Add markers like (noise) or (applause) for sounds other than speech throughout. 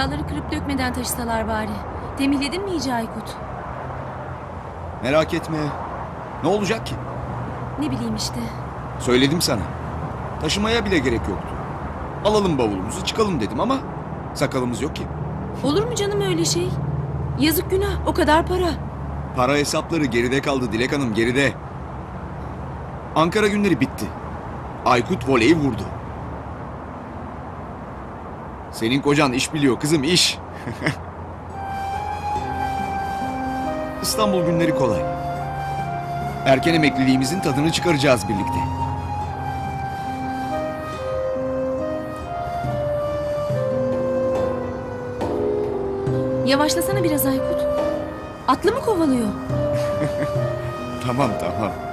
Eşyaları kırıp dökmeden taşısalar bari. Temizledin mi iyice Aykut? Merak etme. Ne olacak ki? Ne bileyim işte. Söyledim sana. Taşımaya bile gerek yoktu. Alalım bavulumuzu çıkalım dedim ama sakalımız yok ki. Olur mu canım öyle şey? Yazık günah o kadar para. Para hesapları geride kaldı Dilek Hanım geride. Ankara günleri bitti. Aykut voleyi vurdu. Senin kocan iş biliyor kızım iş. İstanbul günleri kolay. Erken emekliliğimizin tadını çıkaracağız birlikte. Yavaşlasana biraz Aykut. Atlı mı kovalıyor? (laughs) Tamam tamam.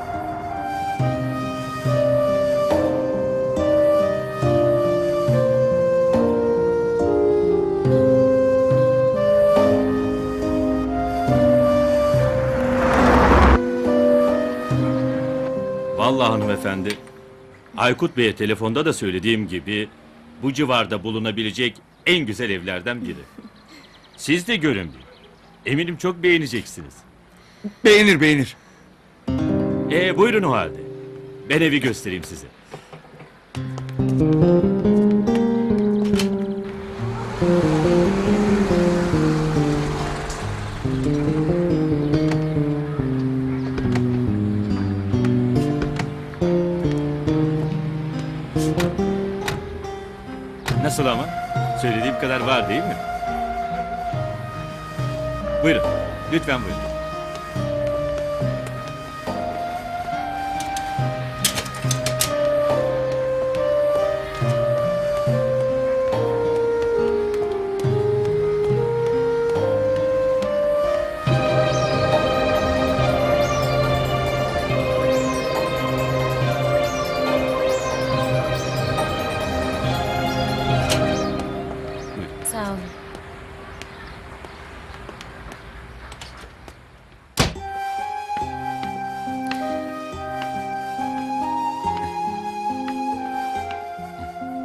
Hanımefendi, Aykut Bey'e telefonda da söylediğim gibi bu civarda bulunabilecek en güzel evlerden biri. (laughs) Siz de görün bir. Eminim çok beğeneceksiniz. Beğenir beğenir. Ee buyurun o halde. Ben evi göstereyim size. Kadar var değil mi? Buyurun. Lütfen buyurun.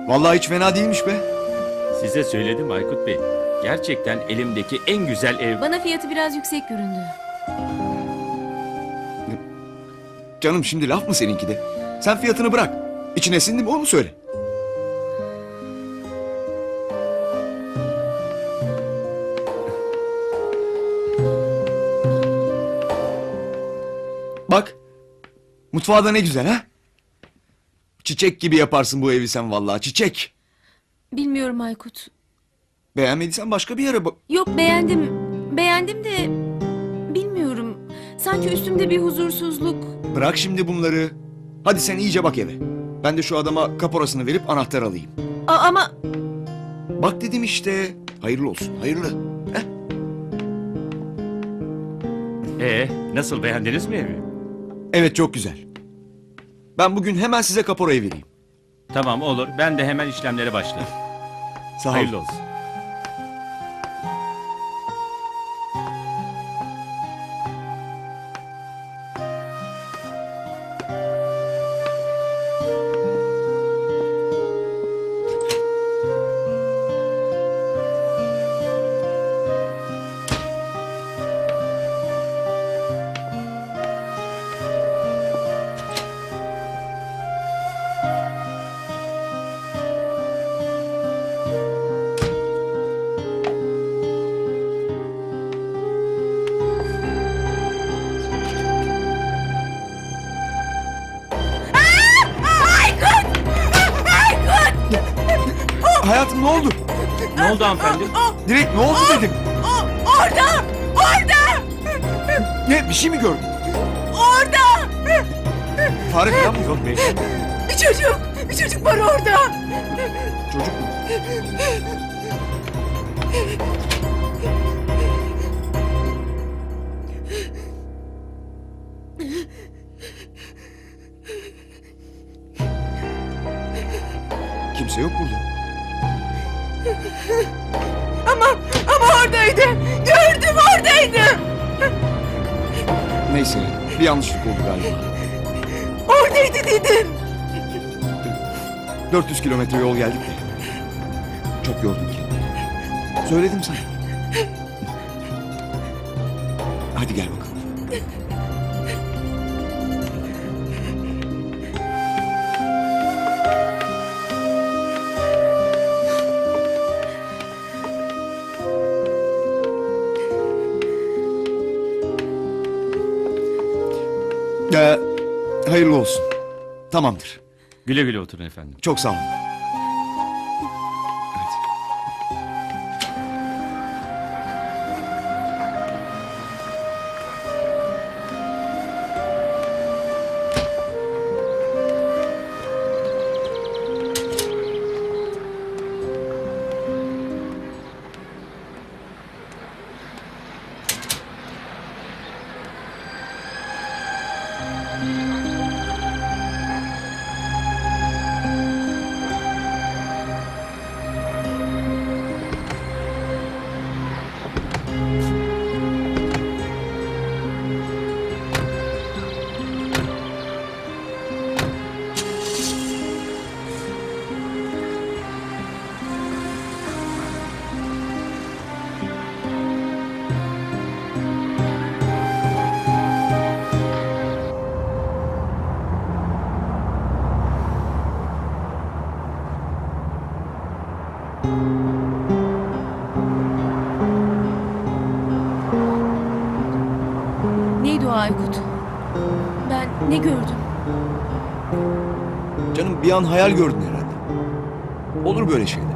Vallahi hiç fena değilmiş be. Size söyledim Aykut Bey. Gerçekten elimdeki en güzel ev. Bana fiyatı biraz yüksek göründü. Canım şimdi laf mı seninki de? Sen fiyatını bırak. İçine sindi mi onu söyle. Bak. Mutfağı da ne güzel ha? Çiçek gibi yaparsın bu evi sen vallahi çiçek. Bilmiyorum Aykut. Beğenmediysen başka bir yere bak. Yok beğendim. Beğendim de bilmiyorum. Sanki üstümde bir huzursuzluk. Bırak şimdi bunları. Hadi sen iyice bak eve. Ben de şu adama kaporasını verip anahtar alayım. A- ama Bak dedim işte. Hayırlı olsun, hayırlı. Heh. Ee, nasıl beğendiniz mi evi? Evet çok güzel. Ben bugün hemen size kaporayı vereyim. Tamam olur. Ben de hemen işlemlere başlarım. Sağ ol. Hayırlı olsun. Bir şey mi gördün? Orada! Fare falan mı? Beyefendi. Bir çocuk! Bir çocuk var orada! Çocuk mu? Kimse yok burada. Ama, ama oradaydı! Gördüm oradaydı! Neyse bir yanlışlık oldu galiba. Oradaydı dedim! 400 kilometre yol geldik de. Çok yordum kendimi. Söyledim sana. Ee, hayırlı olsun. Tamamdır. Güle güle oturun efendim. Çok sağ olun. An hayal gördün herhalde. Olur böyle şeyler.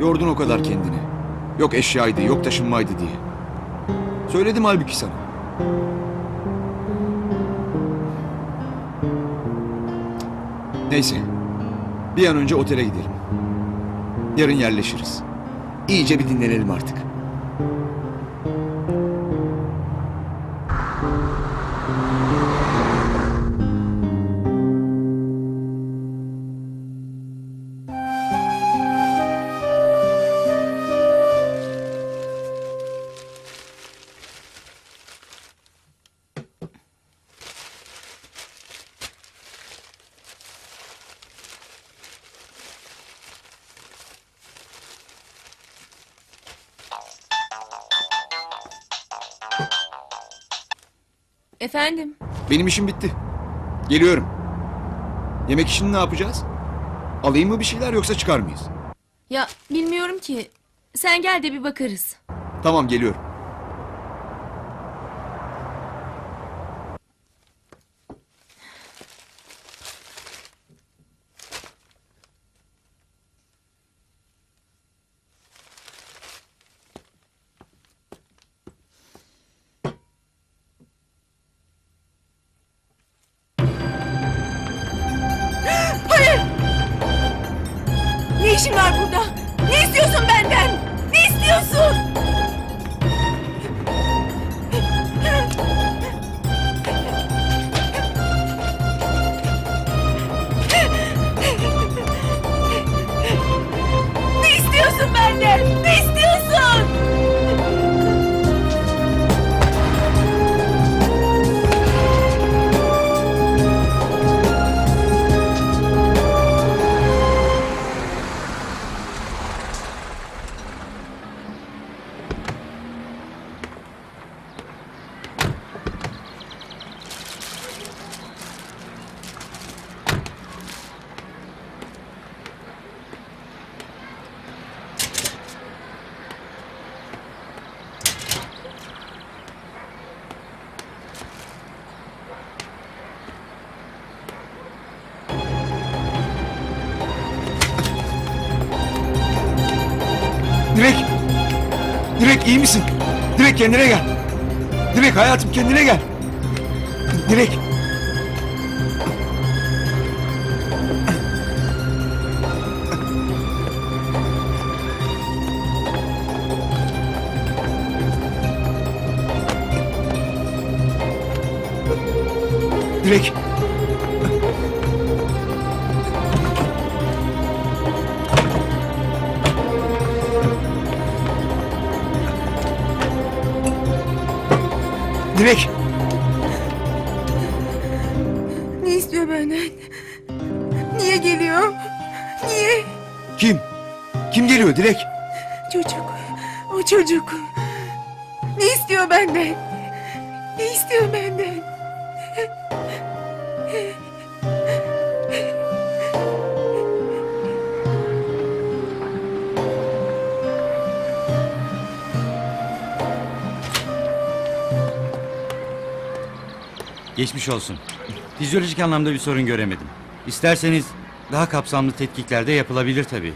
Yordun o kadar kendini. Yok eşyaydı, yok taşınmaydı diye. Söyledim halbuki sana. Neyse. Bir an önce otele gidelim. Yarın yerleşiriz. İyice bir dinlenelim artık. Efendim? Benim işim bitti. Geliyorum. Yemek işini ne yapacağız? Alayım mı bir şeyler yoksa çıkar mıyız? Ya bilmiyorum ki. Sen gel de bir bakarız. Tamam geliyorum. İyi misin? Direk kendine gel. Direk hayatım kendine gel. Direk! Direk! Ne istiyor benden? Niye geliyor? Niye? Kim? geliyor Dilek? Çocuk. O çocuk. Ne istiyor benden? Ne istiyor benden? Geçmiş olsun. Fizyolojik anlamda bir sorun göremedim. İsterseniz daha kapsamlı tetkiklerde yapılabilir tabii.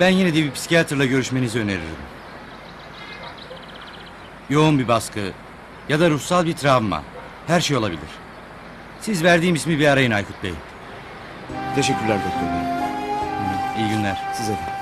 Ben yine de bir psikiyatrla görüşmenizi öneririm. Yoğun bir baskı ya da ruhsal bir travma. Her şey olabilir. Siz verdiğim ismi bir arayın Aykut Bey. Teşekkürler doktor bey. İyi günler. Size de.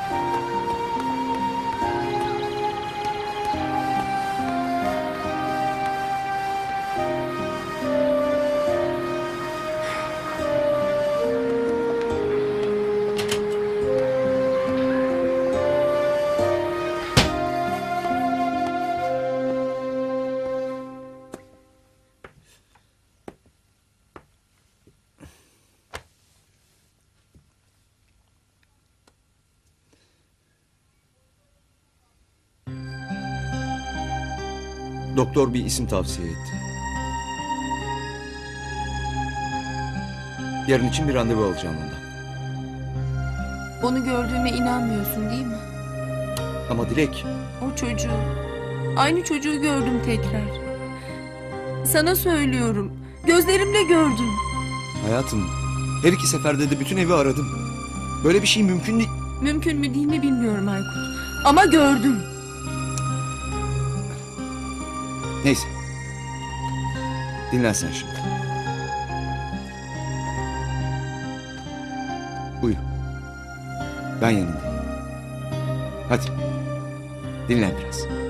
Doktor bir isim tavsiye etti. Yarın için bir randevu alacağım ondan. Onu gördüğüme inanmıyorsun değil mi? Ama Dilek, O çocuğu. Aynı çocuğu gördüm tekrar. Sana söylüyorum. Gözlerimle gördüm. hayatım, her iki seferde de bütün evi aradım. Böyle bir şey mümkün değil. Mümkün mü değil mi bilmiyorum Aykut. Ama gördüm. Neyse. Dinlen sen şimdi. Uyu. Ben yanındayım. Hadi. Dinlen biraz.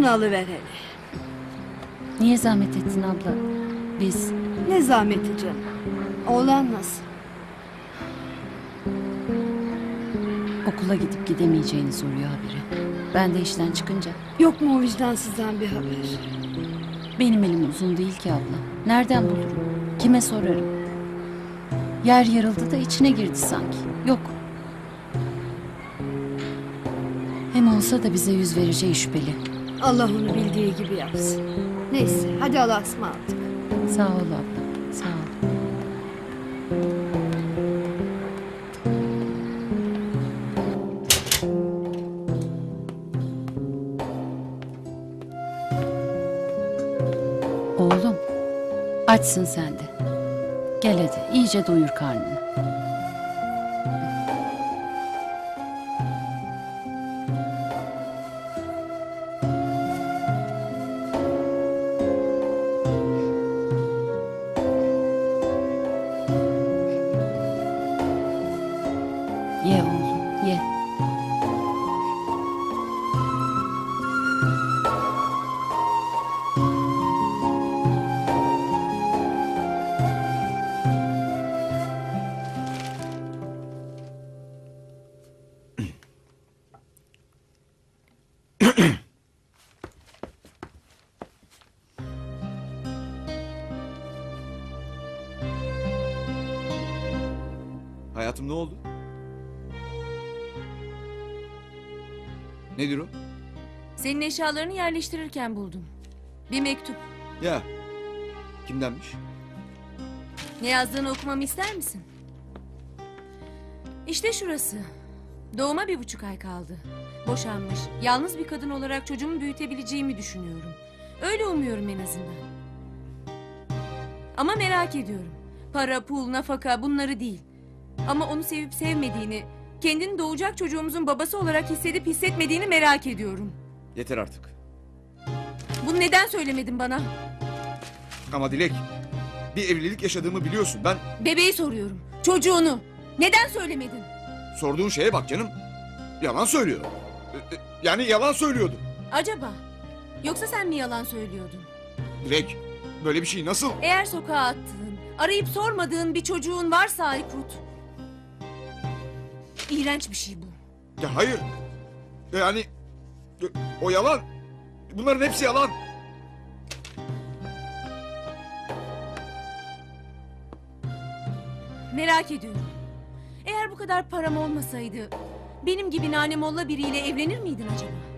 Şunu alıver hele. Niye zahmet ettin abla? Biz Ne zahmeti canım. Oğlan nasıl? okula gidip gidemeyeceğini soruyor haberi. Ben de işten çıkınca Yok mu o vicdansızdan bir haber? benim elim uzun değil ki abla. Nereden bulurum? Kime sorarım? Yer yarıldı da içine girdi sanki. Yok. Hem olsa da bize yüz vereceği şüpheli. Allah onu bildiği gibi yapsın. Neyse hadi Allah'a ısmarladık. Sağ ol abla. Sağ ol. Oğlum, açsın sen de. Gel hadi, iyice doyur karnını. Hayatım ne oldu? Nedir o? Senin eşyalarını yerleştirirken buldum. Bir mektup. Ya. Kimdenmiş? Ne yazdığını okumamı ister misin? İşte şurası. Doğuma bir buçuk ay kaldı. Boşanmış. Yalnız bir kadın olarak çocuğumu büyütebileceğimi düşünüyorum. Öyle umuyorum en azından. Ama merak ediyorum. Para, pul, nafaka bunları değil. Ama onu sevip sevmediğini, kendini doğacak çocuğumuzun babası olarak hissedip hissetmediğini merak ediyorum. Yeter artık. Bunu neden söylemedin bana? Ama Dilek. Bir evlilik yaşadığımı biliyorsun. Ben Bebeği soruyorum. Çocuğunu. Neden söylemedin? sorduğun şeye bak canım. Yalan söylüyor. E, e, Yani yalan söylüyordu. Acaba? Yoksa sen mi yalan söylüyordun? Dilek. Böyle bir şey nasıl? Eğer sokağa attığın, arayıp sormadığın bir çocuğun varsa Aykut. İğrenç bir şey bu. Ya hayır. Yani e, o yalan. Bunların hepsi yalan. Merak ediyorum. Eğer bu kadar param olmasaydı... ...benim gibi nanemolla biriyle evlenir miydin acaba?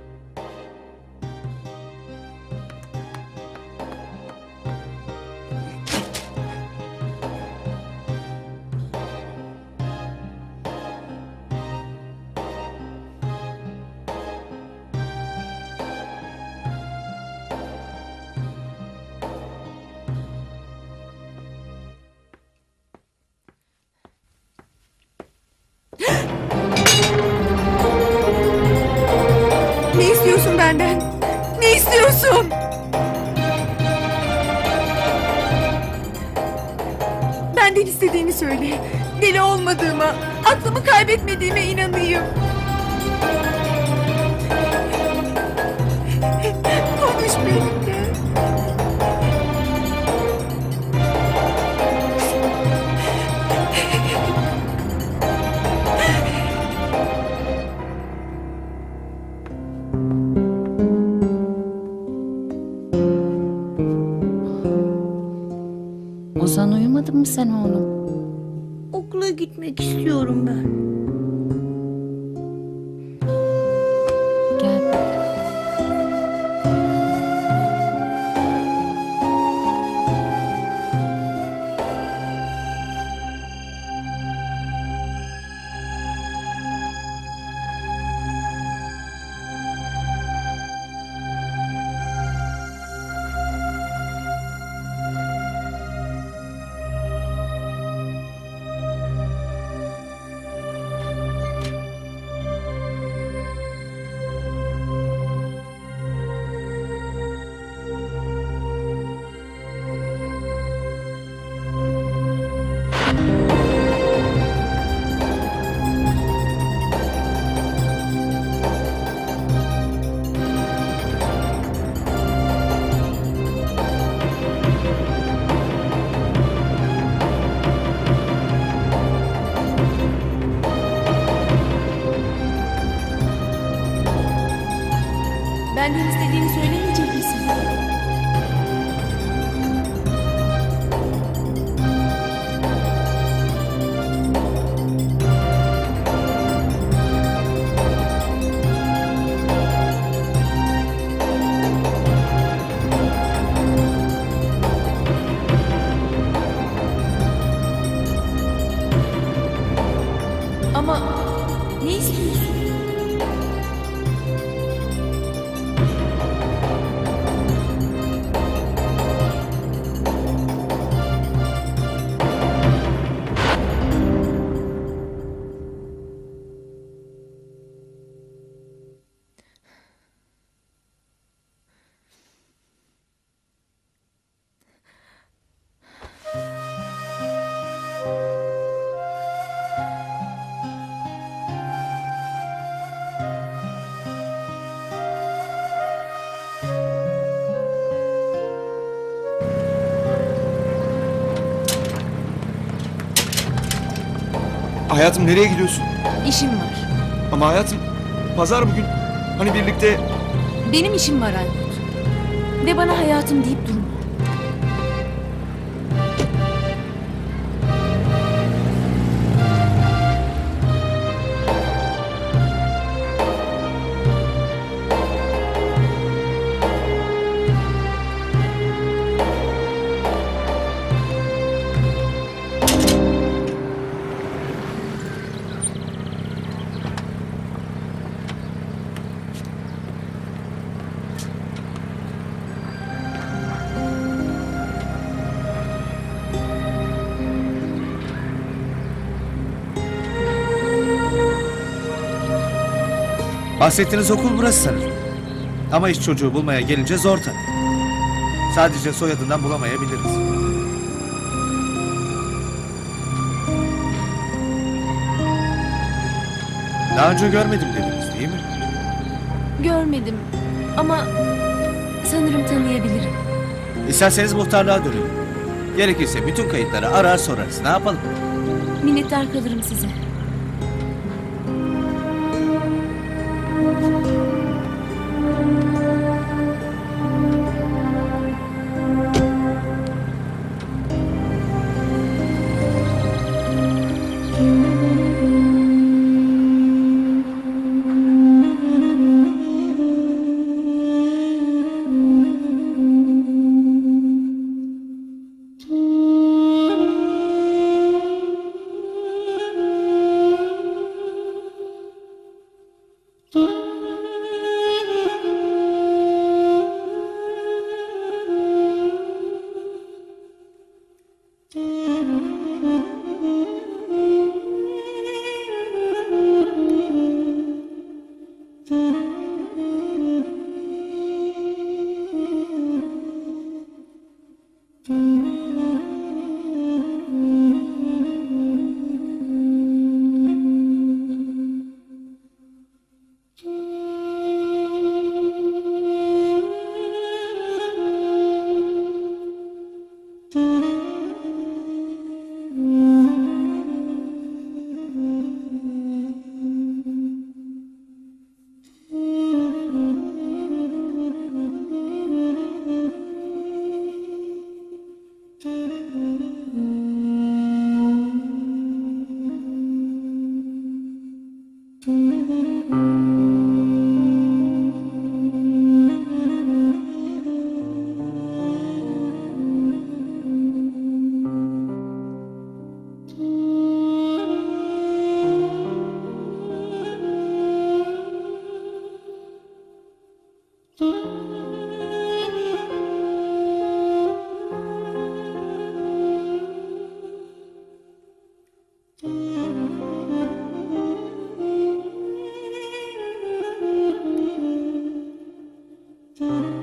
Ne istiyorsun benden? Ne istiyorsun? Benden istediğini söyle. Deli olmadığıma, aklımı kaybetmediğime inanayım. Konuş benimle. Mı oğlum? Okula gitmek istiyorum ben. Hayatım nereye gidiyorsun? İşim var. Ama hayatım pazar bugün. Hani birlikte Benim işim var Aykut. Ve bana hayatım deyip durma. Bahsettiğiniz okul burası sanırım. Ama iş çocuğu bulmaya gelince zor tabii. Sadece soyadından bulamayabiliriz. Daha önce görmedim dediniz değil mi? Görmedim ama sanırım tanıyabilirim. İsterseniz muhtarlığa dönelim. Gerekirse bütün kayıtları arar sorarız. Ne yapalım? Minnettar kalırım size. Mm-hmm.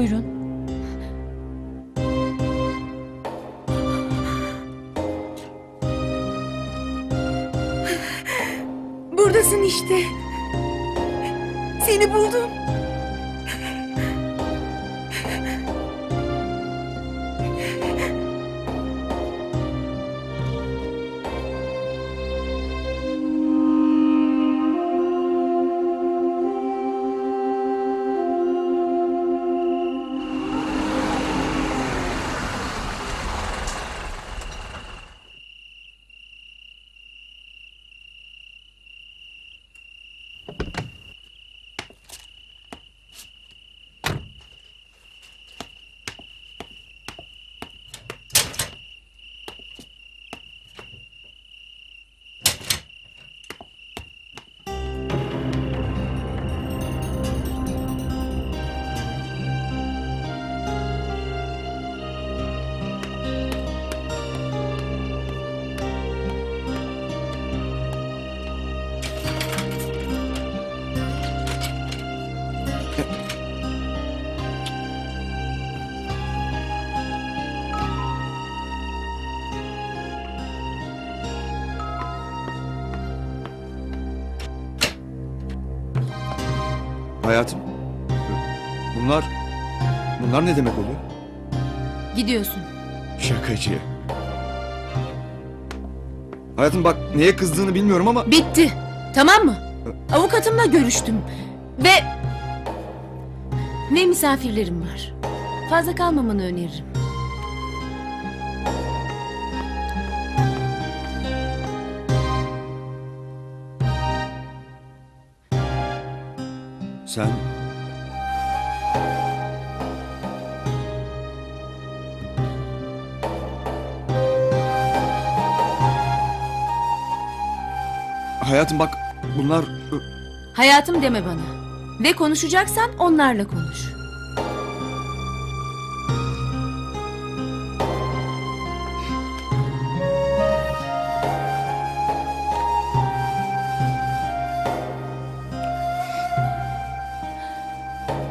Buyurun. Buradasın işte. Seni buldum. Hayatım. Bunlar... Bunlar ne demek oluyor? Gidiyorsun. Şakacı. Hayatım bak neye kızdığını bilmiyorum ama... Bitti. Tamam mı? Avukatımla görüştüm. Ve... Ve misafirlerim var. Fazla kalmamanı öneririm. Sen... Hayatım bak bunlar... Hayatım deme bana. Ve konuşacaksan onlarla konuş.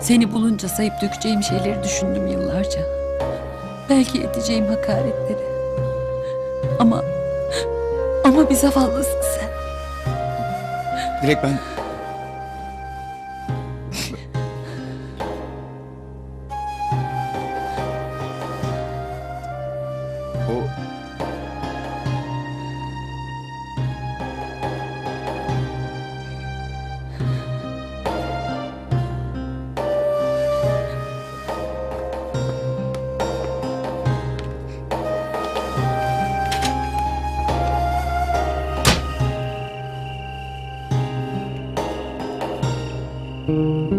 Seni bulunca sayıp dökeceğim şeyleri düşündüm yıllarca. Belki edeceğim hakaretleri. Ama... Ama bir zavallısın sen. Direkt ben... Mm-hmm.